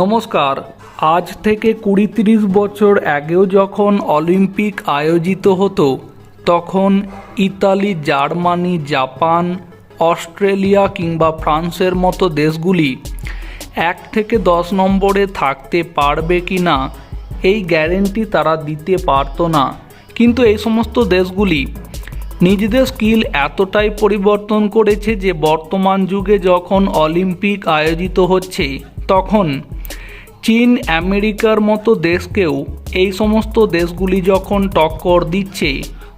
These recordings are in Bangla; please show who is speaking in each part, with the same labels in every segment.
Speaker 1: নমস্কার। আজ থেকে কুড়ি তিরিশ বছর আগেও যখন অলিম্পিক আয়োজিত হতো, তখন ইতালি, জার্মানি, জাপান, অস্ট্রেলিয়া কিংবা ফ্রান্সের মতো দেশগুলি এক থেকে দশ নম্বরে থাকতে পারবে কি না এই গ্যারেন্টি তারা দিতে পারতো না। কিন্তু এই সমস্ত দেশগুলি নিজেদের স্কিল এতটাই পরিবর্তন করেছে যে বর্তমান যুগে যখন অলিম্পিক আয়োজিত হচ্ছে, তখন চীন আমেরিকার মতো দেশকেও এই সমস্ত দেশগুলি যখন টক্কর দিচ্ছে,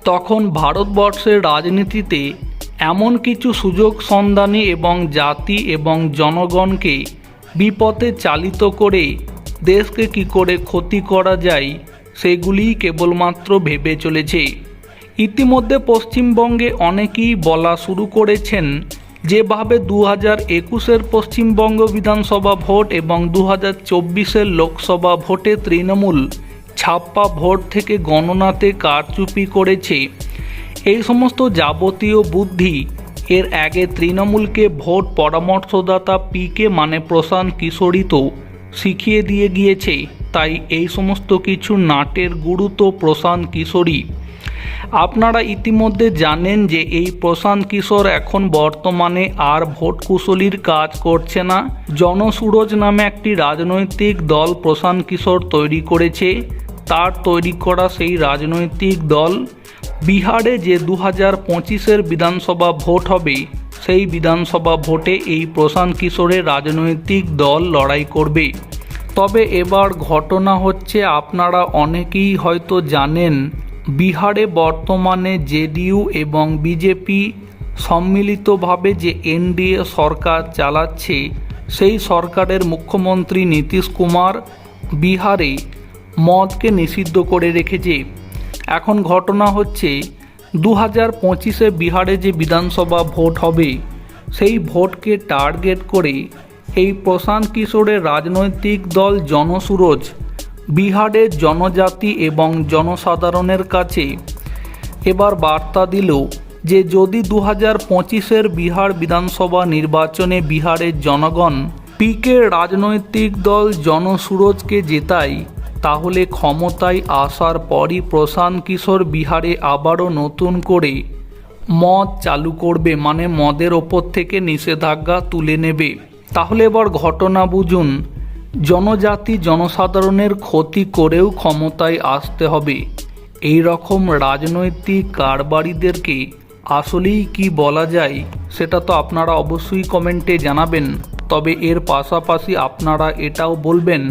Speaker 1: তখন ভারতবর্ষের রাজনীতিতে এমন কিছু সুযোগ সন্ধানী এবং জাতি এবং জনগণকে বিপথে চালিত করে দেশকে কি করে ক্ষতি করা যায়, সেগুলিই কেবলমাত্র ভেবে চলেছে। ইতিমধ্যে পশ্চিমবঙ্গে অনেকেই বলা শুরু করেছেন যেভাবে দু হাজার একুশের পশ্চিমবঙ্গ বিধানসভা ভোট এবং দু হাজার চব্বিশের লোকসভা ভোটে তৃণমূল ছাপ্পা ভোট থেকে গণনাতে কারচুপি করেছে। এই সমস্ত যাবতীয় বুদ্ধি এর আগে তৃণমূলকে ভোট পরামর্শদাতা পি কে মানে প্রশান্ত কিশোরী তো শিখিয়ে দিয়ে গিয়েছে। তাই এই সমস্ত কিছু নাটের গুরু তো প্রশান্ত কিশোরী আপনারা ইতিমধ্যে জানেন যে এই প্রশান্ত কিশোর এখন বর্তমানে আর ভোট কুশলীর কাজ করছে না। জনসুরজ নামে একটি রাজনৈতিক দল প্রশান্ত কিশোর তৈরি করেছে। তার তৈরি করা সেই রাজনৈতিক দল বিহারে যে দু হাজার পঁচিশের বিধানসভা ভোট হবে, সেই বিধানসভা ভোটে এই প্রশান্ত কিশোরের রাজনৈতিক দল লড়াই করবে। তবে এবার ঘটনা হচ্ছে, আপনারা অনেকেই হয়তো জানেন বিহারে বর্তমানে জেডিইউ এবং বিজেপি সম্মিলিতভাবে যে এনডিএ সরকার চালাচ্ছে, সেই সরকারের মুখ্যমন্ত্রী নীতিশ কুমার বিহারে মদকে নিষিদ্ধ করে রেখেছে। এখন ঘটনা হচ্ছে দু হাজার পঁচিশে বিহারে যে বিধানসভা ভোট হবে, সেই ভোটকে টার্গেট করে এই প্রশান্ত কিশোরের রাজনৈতিক দল জনসুরজ বিহারের জনজাতি এবং জনসাধারণের কাছে এবার বার্তা দিল যে যদি দু হাজার পঁচিশের বিহার বিধানসভা নির্বাচনে বিহারের জনগণ পিকে রাজনৈতিক দল জনসুরজকে জেতায়, তাহলে ক্ষমতায় আসার পরই প্রশান্ত কিশোর বিহারে আবারও নতুন করে মদ চালু করবে মানে মদের ওপর থেকে নিষেধাজ্ঞা তুলে নেবে। তাহলে এবার ঘটনা বুঝুন। জনজাতি জনসাধারণের ক্ষতি করেও ক্ষমতায় আসতে হবে। এই রকম রাজনৈতিক কারবারিদেরকে আসলেই কি বলা যায়, সেটা তো আপনারা অবশ্যই কমেন্টে জানাবেন। তবে এর পাশাপাশি আপনারা এটাও বলবেন,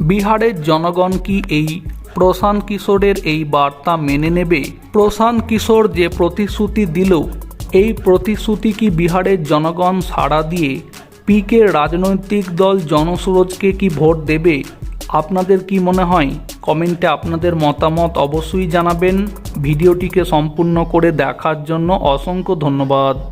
Speaker 1: বিহারের জনগণ কি এই প্রশান্ত কিশোরের এই বার্তা মেনে নেবে? প্রশান্ত কিশোর যে প্রতিশ্রুতি দিল, এই প্রতিশ্রুতি কি বিহারের জনগণ সাড়া দিয়ে পিকে রাজনৈতিক দল জনসুরজকে কি ভোট দেবে? আপনাদের কি মনে হয়? কমেন্টে আপনাদের মতামত অবশ্যই জানাবেন। ভিডিওটিকে সম্পূর্ণ করে দেখার জন্য অসংখ্য ধন্যবাদ।